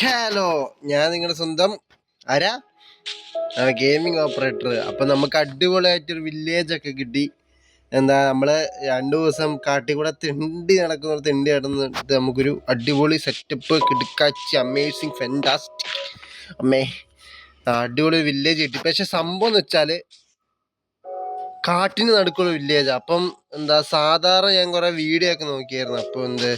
Hello ഞാൻ നിങ്ങളുടെ സ്വന്തം ആരാ? ഗെയിമിംഗ് ഓപ്പറേറ്റർ അപ്പൊ നമുക്ക് അടിപൊളിയായിട്ടൊരു വില്ലേജ് ഒക്കെ കിട്ടി. എന്താ നമ്മൾ രണ്ടു ദിവസം കാട്ടിൽ കൂടെ തിണ്ടി നടക്കുന്ന തിണ്ടി നടന്നിട്ട് നമുക്കൊരു അടിപൊളി സെറ്റപ്പ് കിടക്കാച്ചി അമേസിങ് ഫെന്റാസ്റ്റിക് അമ്മേ അടിപൊളി വില്ലേജ് കിട്ടി. പക്ഷെ സംഭവം എന്ന് വെച്ചാൽ കാട്ടിന് നടുക്കുള്ള വില്ലേജ് അപ്പം എന്താ സാധാരണ ഞാൻ കുറെ വീഡിയോ ഒക്കെ നോക്കിയായിരുന്നു. അപ്പോൾ എന്ത്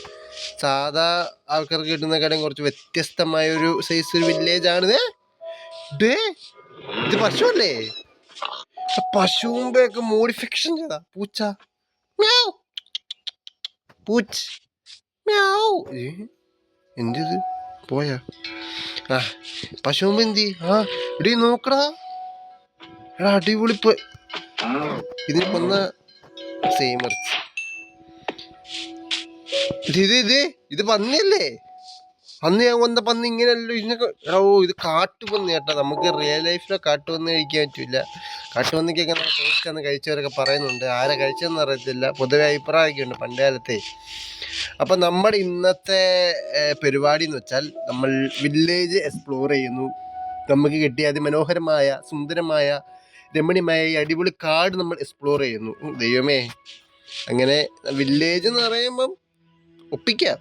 സാധാ ആൾക്കാർക്ക് കിട്ടുന്നതിനെക്കാളും കുറച്ച് വ്യത്യസ്തമായ ഒരു സൈസ് ഒരു വില്ലേജ് ആണ് ഇത് ഇത് പശുവല്ലേ? പശുമ്പൊക്കെ മോഡിഫിക്കേഷൻ ചെയ്താ. പൂച്ച. മ്യാവ്. പൂച്ച്. മ്യാവ്. പോയാ? ആ പശുമ്പ് എന്തി ആ ഇടി നോക്കടാ. എടാ അടിപൊളി ഇപ്പൊ ഇതിന് കൊന്ന സെയിം ഇറച്ചി ഇത് ഇത് പന്നിയല്ലേ? അന്ന് ഞാൻ കൊന്ന പന്നി ഇങ്ങനെയല്ലോ ഇതിനൊക്കെ ഓ ഇത് കാട്ടുപന്നി കേട്ടോ. നമുക്ക് റിയൽ ലൈഫിലോ കാട്ടുപന്നി കഴിക്കാൻ പറ്റില്ല കാട്ടുപന്നിക്കൊക്കെ ടേസ്റ്റ് ഒന്ന് കഴിച്ചവരൊക്കെ പറയുന്നുണ്ട്. ആരെ കഴിച്ചതെന്ന് അറിയത്തില്ല. പൊതുവെ അഭിപ്രായമൊക്കെ ഉണ്ട് പണ്ട് അപ്പം നമ്മുടെ ഇന്നത്തെ പരിപാടി എന്ന് വെച്ചാൽ നമ്മൾ വില്ലേജ് എക്സ്പ്ലോർ ചെയ്യുന്നു. നമുക്ക് കിട്ടിയ അതിമനോഹരമായ സുന്ദരമായ രമണീയമായ ഈ അടിപൊളി കാട് നമ്മൾ എക്സ്പ്ലോർ ചെയ്യുന്നു. ദൈവമേ. അങ്ങനെ വില്ലേജ് എന്ന് പറയുമ്പം ഒപ്പിക്കാം.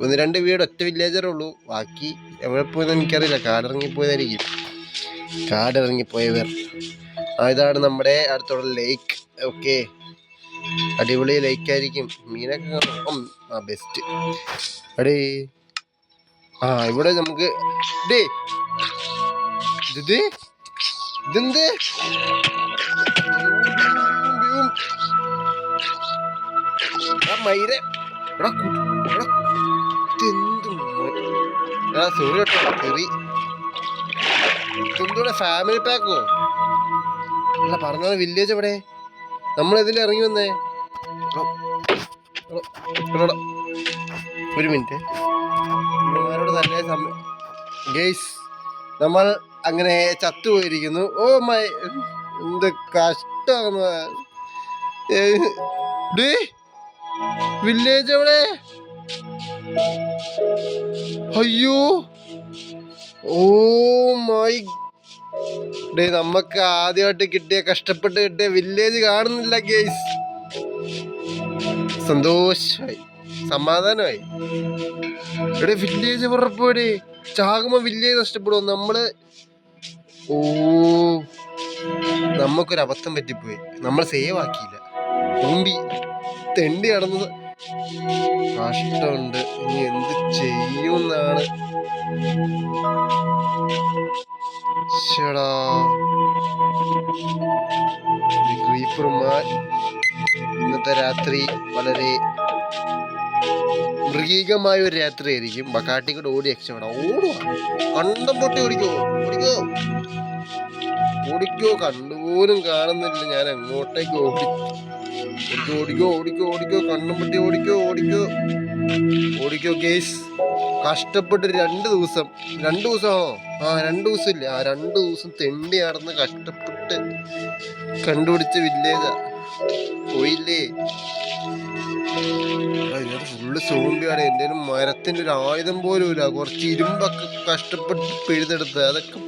ഒന്ന് രണ്ട് വീട് ഒറ്റ വില്ലേജറേ ഉള്ളൂ. ബാക്കി എവിടെ പോയെന്ന് എനിക്കറിയില്ല. കാടിറങ്ങിപ്പോയതായിരിക്കും. കാടിറങ്ങിപ്പോയവർ. ഇതാണ് നമ്മുടെ അടുത്തുള്ള ലേക്ക് ഓക്കെ അടിപൊളി ലേക്ക് ആയിരിക്കും. മീനൊക്കെ ആ ബെസ്റ്റ് അടേ ആ ഇവിടെ നമുക്ക് ഡേ ഇത്. ഇതെന്ത്? മയിരെ സോറി കേട്ടോ തെറി ഇതെന്തൂടെ ഫാമിലി പാക്കോ അല്ല പറഞ്ഞത് വില്ലേജ് എവിടെ? നമ്മൾ ഇതിൽ ഇറങ്ങി വന്നേ. ഒരു മിനിറ്റ് ഇവന്മാരോട് തന്നെ ഗെയ്സ് നമ്മൾ അങ്ങനെ ചത്തുപോയിരിക്കുന്നു. ഓ മൈ എന്ത് കഷ്ടമാണ്. വില്ലേജ് എവിടെ? അയ്യോ. Oh my. ഡേ നമുക്ക് ആദ്യമായിട്ട് കിട്ടിയ കഷ്ടപ്പെട്ട് കിട്ടിയ വില്ലേജ് കാണുന്നില്ല ഗേസ് സന്തോഷമായി സമാധാനമായി. ഇവിടെ വില്ലേജ് പുറപ്പോടെ. ചാകുമ്പോ വില്ലേജ് നഷ്ടപ്പെടും നമ്മൾ ഓ നമുക്കൊരു അബദ്ധം പറ്റിപ്പോയി. നമ്മൾ സേവ് ആക്കിയില്ല. മുമ്പി തെണ്ടി കടന്നത് കഷ്ടമുണ്ട്. ഇനി എന്ത് ക്രീപ്പർമാർ ഇന്നത്തെ രാത്രി വളരെ മൃഗീകമായ ഒരു രാത്രിയായിരിക്കും. ബക്കാട്ടി കൂടെ ഓടി രക്ഷപ്പെടാം ഓടുക കണ്ടം പൊട്ടി ഓടിക്കോ. ഓടിക്കോ. ഓടിക്കോ. കണ്ടുപോലും കാണുന്നില്ല. ഞാൻ എങ്ങോട്ടേക്ക് ഓടി ഓടിക്കോ ഓടിക്കോ ഓടിക്കോ കണ്ണും പൊട്ടി ഓടിക്കോ ഓടിക്കോ. ഓടിക്കോ കേസ് കഷ്ടപ്പെട്ട് രണ്ട് ദിവസം. രണ്ട് ദിവസമാണോ ആ രണ്ട് ദിവസം ഇല്ല. ആ രണ്ട് ദിവസം തെണ്ടി നടന്ന് കഷ്ടപ്പെട്ട് കണ്ടുപിടിച്ച വില്ലേജാ പോയില്ലേ? ഫുള്ള് സോമ്പിയാണ് എന്റെ മരത്തിന്റെ ഒരു ആയുധം പോലും ഇല്ല. കുറച്ച് ഇരുമ്പൊക്കെ കഷ്ടപ്പെട്ട് പിഴുതെടുത്ത് അതൊക്കെ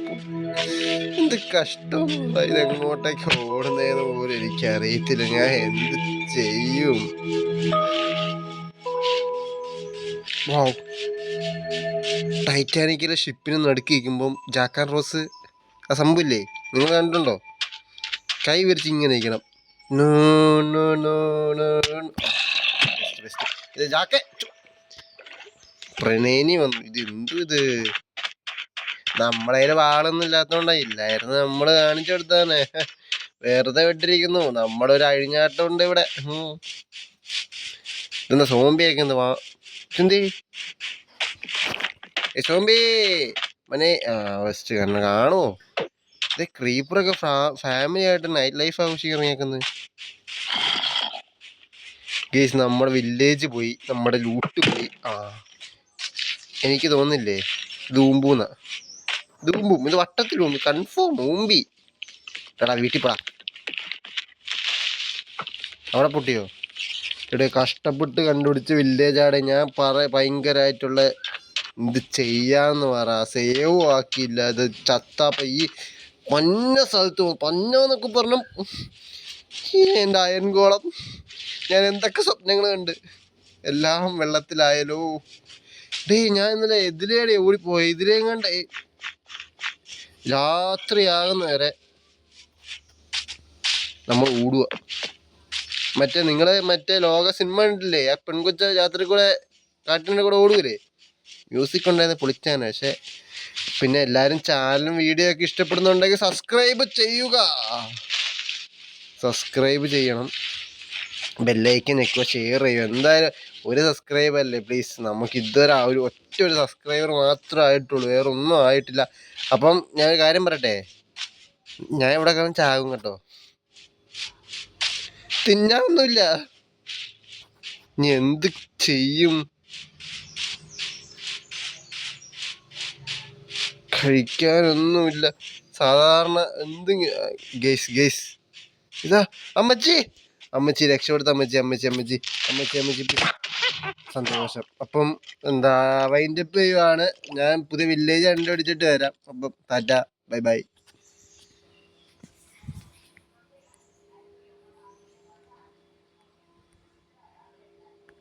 എന്ത് കഷ്ടം. ഇതെങ്ങോട്ടേക്ക് ഓടുന്നതെന്ന് പോലും എനിക്കറിയത്തില്ല. ഞാൻ എന്ത് ചെയ്യും. ടൈറ്റാനിക്കിലെ ഷിപ്പിന് നടുക്കിരിക്കുമ്പം ജാക്കാൻ റോസ് ആ സംഭവില്ലേ? നിങ്ങൾ കണ്ടുണ്ടോ കൈ വിരിച്ച് ഇങ്ങനെ ഇരിക്കണം. No no no no. ജാക്കെ. പ്രണയിനി വന്നു. ഇത് എന്തു ഇത്? നമ്മളെ കയ്യിൽ വാളൊന്നും ഇല്ലാത്തോണ്ടാ ഇല്ലായിരുന്നു നമ്മൾ കാണിച്ചെടുത്താണ് വെറുതെ വിട്ടിരിക്കുന്നു. നമ്മുടെ ഒരു അഴിഞ്ഞാട്ടം ഉണ്ട് ഇവിടെ. ഉം. ഇതെന്താ സോംബിയൊക്കെ എന്ത് വാ ചിന്തി സോംബി! മനെ ഫസ്റ്റ് കാരണം കാണുമോ ഇത് ക്രീപ്പറൊക്കെ ഫാമിലി ആയിട്ട് നൈറ്റ് ലൈഫ് ആഘോഷിക്കാൻ ഇറങ്ങിയേക്കുന്നത് ഗേസ് നമ്മുടെ വില്ലേജ് പോയി. നമ്മുടെ ലൂട്ട് പോയി. ആ. എനിക്ക് തോന്നില്ലേ ദൂമ്പൂന്ന ഊമ്പൂന്ന ഇത് വട്ടത്തിൽ ഊമ്പി കൺഫേം ഊമ്പി എടാ വീട്ടിൽ പോടാ. അവിടെ പൊട്ടിയോ? ഇവിടെ കഷ്ടപ്പെട്ട് കണ്ടുപിടിച്ച വില്ലേജാടെ ഞാൻ പറ ഭയങ്കരമായിട്ടുള്ള ഇത് ചെയ്യാന്ന് പറ. സേവ് ആക്കിയില്ല. ഇത് ചത്താപ്പ ഈ പന്ന സ്ഥലത്ത് പന്ന എന്നൊക്കെ പറഞ്ഞു എന്റെ അയൻകോളം. ഞാൻ എന്തൊക്കെ സ്വപ്നങ്ങൾ കണ്ട്. എല്ലാം വെള്ളത്തിലായാലോ ഡേ ഞാൻ ഇന്നലെ എതിലേടെ ഓടിപ്പോയി. ഇതിലേം കണ്ട. രാത്രിയാകുന്ന വരെ നമ്മൾ ഓടുക മറ്റേ നിങ്ങൾ മറ്റേ ലോക സിനിമ കണ്ടില്ലേ ആ പെൺകൊച്ച രാത്രി കൂടെ കാട്ടിന്റെ കൂടെ ഓടുകയില്ലേ മ്യൂസിക് ഉണ്ടായിരുന്നു പൊളിച്ചാണ് പക്ഷെ പിന്നെ എല്ലാവരും ചാനലും വീഡിയോ ഒക്കെ ഇഷ്ടപ്പെടുന്നുണ്ടെങ്കിൽ സബ്സ്ക്രൈബ് ചെയ്യുക. സബ്സ്ക്രൈബ് ചെയ്യണം. ബെല്ലൈക്കൻ ഞെക്കുക ഷെയർ ചെയ്യുക എന്തായാലും ഒരു സബ്സ്ക്രൈബ് അല്ലേ? പ്ലീസ് നമുക്ക് ഇതുവരെ ഒരു ഒറ്റ ഒരു സബ്സ്ക്രൈബർ മാത്രമേ ആയിട്ടുള്ളൂ. വേറെ ഒന്നും ആയിട്ടില്ല. അപ്പം ഞാൻ ഒരു കാര്യം പറയട്ടെ? ഞാൻ ഇവിടെ കിടന്ന് ചാകും കേട്ടോ. തിന്നാനൊന്നുമില്ല നീ എന്ത് ചെയ്യും? കഴിക്കാനൊന്നുമില്ല. സാധാരണ എന്ത് ഗേസ് ഗേസ് ഇതാ അമ്മച്ചി. അമ്മച്ചി രക്ഷപ്പെടുത്ത അമ്മച്ചി അമ്മച്ചി അമ്മച്ചി. അമ്മച്ചി അമ്മച്ചി സന്തോഷം. അപ്പം എന്താ വൈൻഡപ്പ് ചെയ്യുവാണ്. ഞാൻ പുതിയ വില്ലേജ് കണ്ടുപിടിച്ചിട്ട് വരാം. അപ്പം ടാറ്റ. Bye bye.